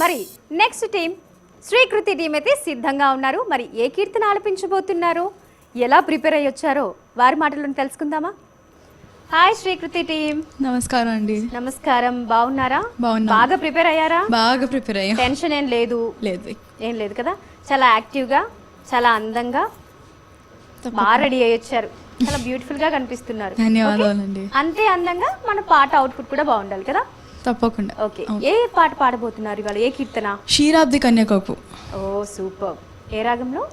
మరి next team Srikriti team అయితే సిద్ధంగా ఉన్నారు. మరి ఏ కీర్తన ఆలపించబోతున్నారు? ఎలా ప్రిపేర్ అయ్యి వచ్చారో వారి మాటలను తెలుసుకుందామా? హాయ్ శ్రీకృతి టీం నమస్కారం అండి. నమస్కారం. బాగున్నారా? బాగున్నాం. బాగా ప్రిపేర్ అయ్యారా? బాగా ప్రిపేర్ అయ్యాం. టెన్షన్ ఏం లేదు. లేదు. ఏం లేదు కదా? చాలా యాక్టివ్గా చాలా అందంగా బాగా రెడీ అయ్యి వచ్చారు. చాలా బ్యూటిఫుల్గా కనిపిస్తున్నారు. ధన్యవాదాలండి. Okay? అంతే అందంగా మన పాట అవుట్పుట్ కూడా బాగుండాలి కదా? తప్పకుండా. ఓకే. ఏ పాట పాడబోతున్నారు ఇవాళ? ఏ కీర్తన? క్షీరాబ్ది కన్యకపు ఓ సూపర్. ఏ రాగంలో?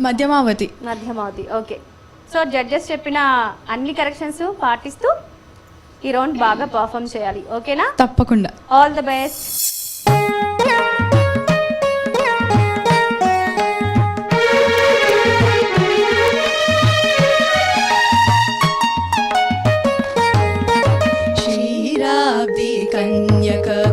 Madhyamavati. Madhyamavati. Okay. So judges చెప్పిన అన్ని కరెక్షన్స్ పాటిస్తూ ఈ రౌండ్ బాగా పర్ఫామ్ చేయాలి. ఓకేనా? తప్పకుండా. ఆల్ ద బెస్ట్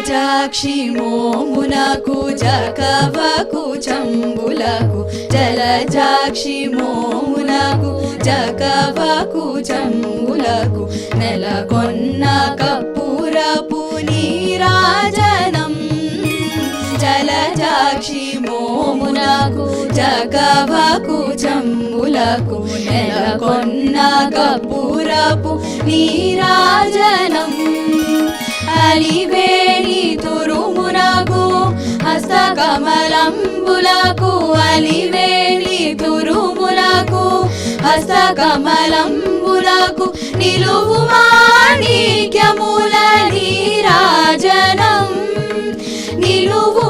జలజాక్షి మోమునకు జకవకు చంబులకు జలజాక్షి మోమునకు జకవకు చంబులకు నెలకొన్న కప్పురపు నీరాజనం. జలజాక్షి మోమునకు జగవకు చంబులకు నెలకొన్న కప్పురపు నీరాజనం. అలివే హస్తకమలంబులకు అలివేణి తురుమునకు హస్తకమలంబులకు నిలువు మాణిక్యముల నీరాజనం నిలువు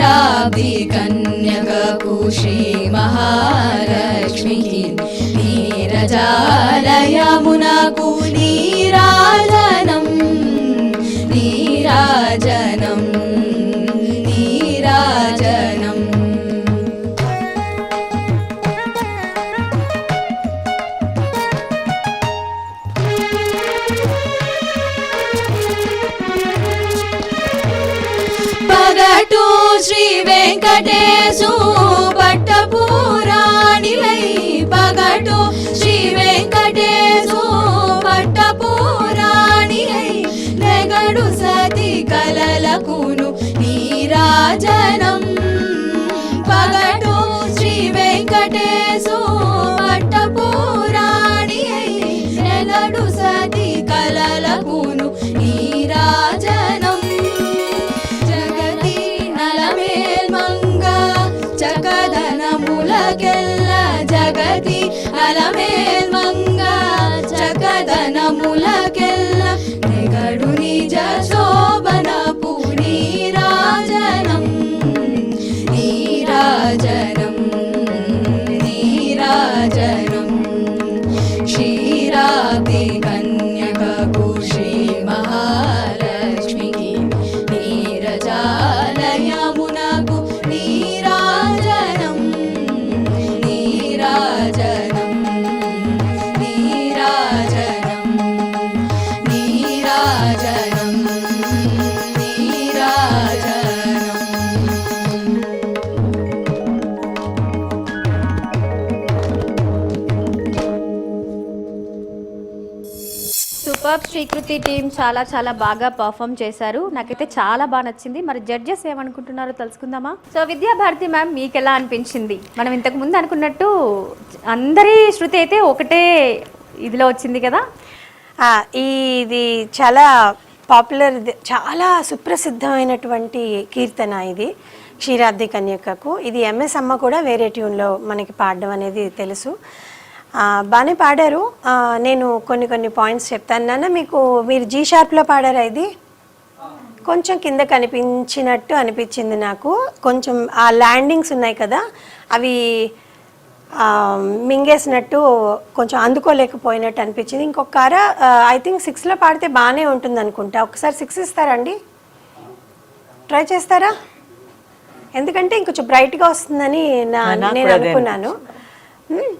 క్షీరాబ్ది కన్యకకు శ్రీ మహాలక్ష్మికి నీరజాలయమునకు నీరాజనం అటు శ్రీ వెంకటేశు పట్టపురాణిలై పగటు శ్రీ వెంకటేశు كلا جاء قدي ألم సూపర్ శ్రీకృతి టీం చాలా చాలా బాగా పర్ఫామ్ చేశారు. నాకైతే చాలా బాగా నచ్చింది. మరి జడ్జెస్ ఏమనుకుంటున్నారో తెలుసుకుందామా? సో విద్యాభారతి మ్యామ్ మీకు ఎలా అనిపించింది? మనం ఇంతకు ముందు అనుకున్నట్టు అందరి శృతి అయితే ఒకటే ఇదిలో వచ్చింది కదా? ఇది చాలా పాపులర్ చాలా సుప్రసిద్ధమైనటువంటి కీర్తన ఇది క్షీరాబ్ది కన్యకకు. ఇది ఎంఎస్ అమ్మ కూడా వేరే ట్యూన్లో మనకి పాడడం అనేది తెలుసు. బాగానే పాడారు. నేను కొన్ని కొన్ని పాయింట్స్ చెప్తాను. నాన్న మీకు మీరు జీ షార్ప్లో పాడారా ఇది? కొంచెం కింద కనిపించినట్టు అనిపించింది నాకు. కొంచెం ఆ ల్యాండింగ్స్ ఉన్నాయి కదా అవి మింగేసినట్టు కొంచెం అందుకోలేకపోయినట్టు అనిపించింది. ఇంకొక అర ఐ థింక్ సిక్స్లో పాడితే బాగానే ఉంటుంది అనుకుంటా. ఒకసారి సిక్స్ ఇస్తారండి? ట్రై చేస్తారా? ఎందుకంటే ఇంకొంచెం బ్రైట్గా వస్తుందని నా నేను అనుకున్నాను.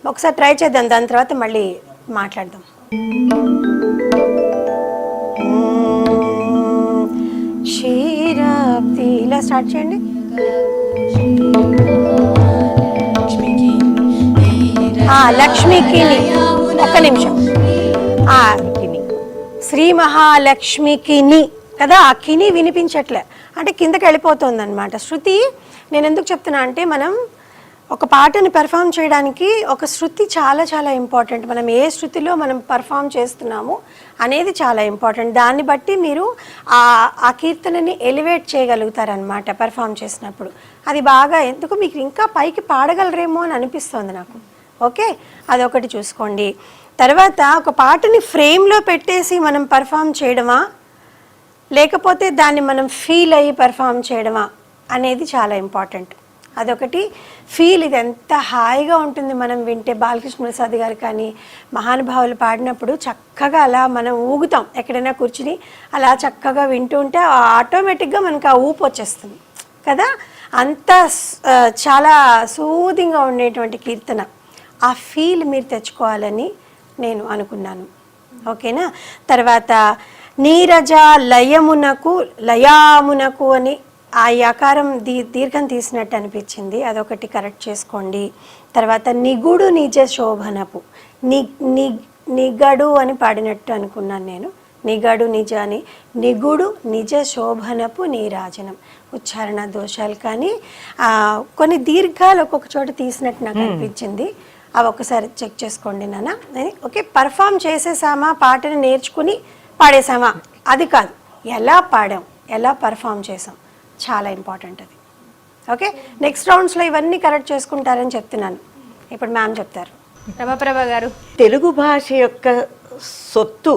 ఒకసారి ట్రై చేద్దాం. దాని తర్వాత మళ్ళీ మాట్లాడదాం. క్షీరాబ్ది ఇలా స్టార్ట్ చేయండి. లక్ష్మికి ఒక్క నిమిషం. ఆ, శ్రీ మహాలక్ష్మికి కదా ఆ కిని వినిపించట్లే. అంటే కిందకి వెళ్ళిపోతుంది అనమాట శృతి నేను ఎందుకు చెప్తున్నా అంటే మనం ఒక పాటను పెర్ఫామ్ చేయడానికి ఒక శృతి చాలా చాలా ఇంపార్టెంట్. మనం ఏ శృతిలో మనం పర్ఫామ్ చేస్తున్నాము అనేది చాలా ఇంపార్టెంట్. దాన్ని బట్టి మీరు ఆ ఆ కీర్తనని ఎలివేట్ చేయగలుగుతారనమాట పెర్ఫామ్ చేసినప్పుడు. అది బాగా ఎందుకు మీకు ఇంకా పైకి పాడగలరేమో అని అనిపిస్తుంది నాకు. ఓకే? అదొకటి చూసుకోండి. తర్వాత ఒక పాటని ఫ్రేమ్లో పెట్టేసి మనం పర్ఫామ్ చేయడమా? లేకపోతే దాన్ని మనం ఫీల్ అయ్యి పర్ఫామ్ చేయడమా? అనేది చాలా ఇంపార్టెంట్. అదొకటి. ఫీల్ ఇది ఎంత హాయిగా ఉంటుంది మనం వింటే బాలకృష్ణ ప్రసాద్ గారు కానీ మహానుభావులు పాడినప్పుడు చక్కగా అలా మనం ఊగుతాం. ఎక్కడైనా కూర్చుని అలా చక్కగా వింటూ ఉంటే ఆటోమేటిక్గా మనకు ఆ ఊపు వచ్చేస్తుంది. కదా? అంత చాలా సూదింగ్గా ఉండేటువంటి కీర్తన. ఆ ఫీల్ మీరు తెచ్చుకోవాలని నేను అనుకున్నాను. ఓకేనా? తర్వాత నీరజ లయమునకు లయామునకు అని ఆ యకారం దీ దీర్ఘం తీసినట్టు అనిపించింది. అదొకటి కరెక్ట్ చేసుకోండి. తర్వాత నిగుడు నిజ శోభనపు ని నిగడు అని పాడినట్టు అనుకున్నాను నేను. నిగడు నిజ అని నిగుడు నిజ శోభనపు నీరాజనం. ఉచ్చారణ దోషాలు కానీ కొన్ని దీర్ఘాలు ఒక్కొక్క చోట తీసినట్టు నాకు అనిపించింది. అవి ఒకసారి చెక్ చేసుకోండి నాన్న. ఓకే పర్ఫామ్ చేసేసామా? పాటని నేర్చుకుని పాడేసామా? అది కాదు. ఎలా పాడాం? ఎలా పర్ఫామ్ చేసాం? చాలా ఇంపార్టెంట్ అది. ఓకే నెక్స్ట్ రౌండ్స్లో ఇవన్నీ కరెక్ట్ చేసుకుంటారని చెప్తున్నాను. ఇప్పుడు మ్యామ్ చెప్తారు. రమప్రభ గారు. తెలుగు భాష యొక్క సొత్తు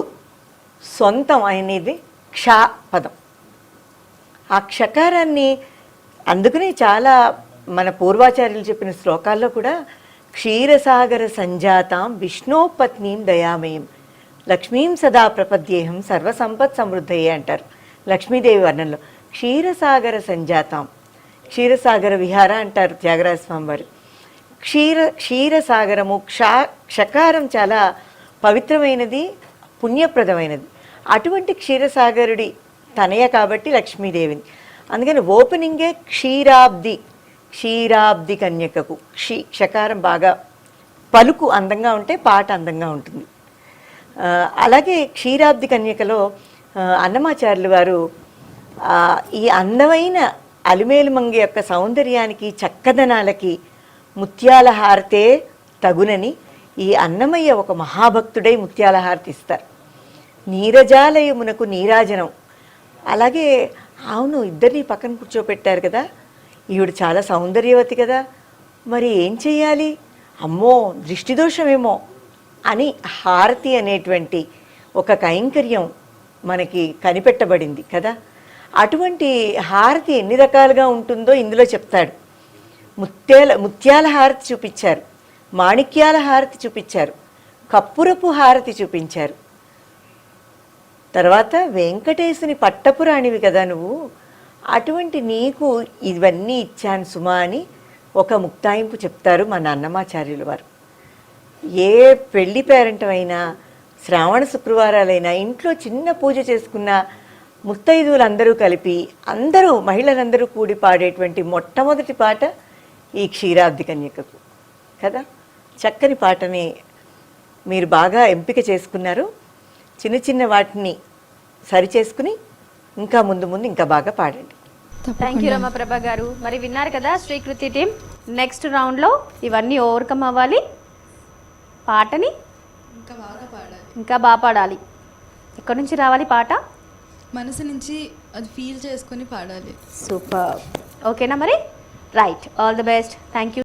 సొంతం అనేది క్ష పదం. ఆ క్షకారాన్ని అందుకని చాలా మన పూర్వాచార్యులు చెప్పిన శ్లోకాల్లో కూడా క్షీరసాగర సంజాతాం విష్ణోపత్నీం దయామయం. లక్ష్మీం సదా ప్రపద్యేహం సర్వసంపత్ సమృద్ధయే అంటారు. లక్ష్మీదేవి వర్ణంలో క్షీరసాగర సంజాతాం. క్షీరసాగర విహార అంటారు త్యాగరాజస్వామి వారు క్షీర క్షీరసాగరము క్షా క్షకారం చాలా పవిత్రమైనది పుణ్యప్రదమైనది. అటువంటి క్షీరసాగరుడి తనయ కాబట్టి లక్ష్మీదేవిని. అందుకని ఓపెనింగే క్షీరాబ్ది. క్షీరాబ్ది కన్యకకు. క్షీ క్షకారం బాగా పలుకు అందంగా ఉంటే పాట అందంగా ఉంటుంది. అలాగే క్షీరాబ్ది కన్యకలో అన్నమాచార్యులు వారు ఈ అందమైన అలిమేలుమంగ యొక్క సౌందర్యానికి చక్కదనాలకి ముత్యాల హారతే తగునని ఈ అన్నమయ్య ఒక మహాభక్తుడై ముత్యాల హారతి ఇస్తారు. నీరజాలయమునకు నీరాజనం. అలాగే అవును ఇద్దరిని పక్కన కూర్చోపెట్టారు కదా ఈవిడ చాలా సౌందర్యవతి కదా. మరి ఏం చెయ్యాలి? అమ్మో దృష్టి దోషమేమో అని హారతి అనేటువంటి ఒక కైంకర్యం మనకి కనిపెట్టబడింది కదా. అటువంటి హారతి ఎన్ని రకాలుగా ఉంటుందో ఇందులో చెప్తాడు. ముత్యాల ముత్యాల హారతి చూపించారు. మాణిక్యాల హారతి చూపించారు. కప్పురపు హారతి చూపించారు. తర్వాత వెంకటేశుని పట్టపురాణివి కదా నువ్వు. అటువంటి నీకు ఇవన్నీ ఇచ్చాను సుమా అని ఒక ముక్తాయింపు చెప్తారు మా నాన్నమాచార్యులు వారు. ఏ పెళ్ళి పేరెంటమైనా శ్రావణ శుక్రవారాలైనా ఇంట్లో చిన్న పూజ చేసుకున్న ముత్తైదువులందరూ కలిపి అందరూ మహిళలందరూ కూడి పాడేటువంటి మొట్టమొదటి పాట ఈ క్షీరాబ్ది కన్యకకు. కదా? చక్కని పాటని మీరు బాగా ఎంపిక చేసుకున్నారు. చిన్న చిన్న వాటిని సరి చేసుకుని ఇంకా ముందు ముందు ఇంకా బాగా పాడండి. థ్యాంక్ యూ రమప్రభ గారు. మరి విన్నారు కదా శ్రీకృతి టీం? నెక్స్ట్ రౌండ్లో ఇవన్నీ ఓవర్కమ్ అవ్వాలి. పాటని ఇంకా బాగా పాడాలి. ఇంకా బాగా పాడాలి. ఎక్కడి నుంచి రావాలి పాట? మనసు నుంచి అది ఫీల్ చేసుకొని పాడాలి. సూపర్ ఓకేనా మరి? Right all the best thank you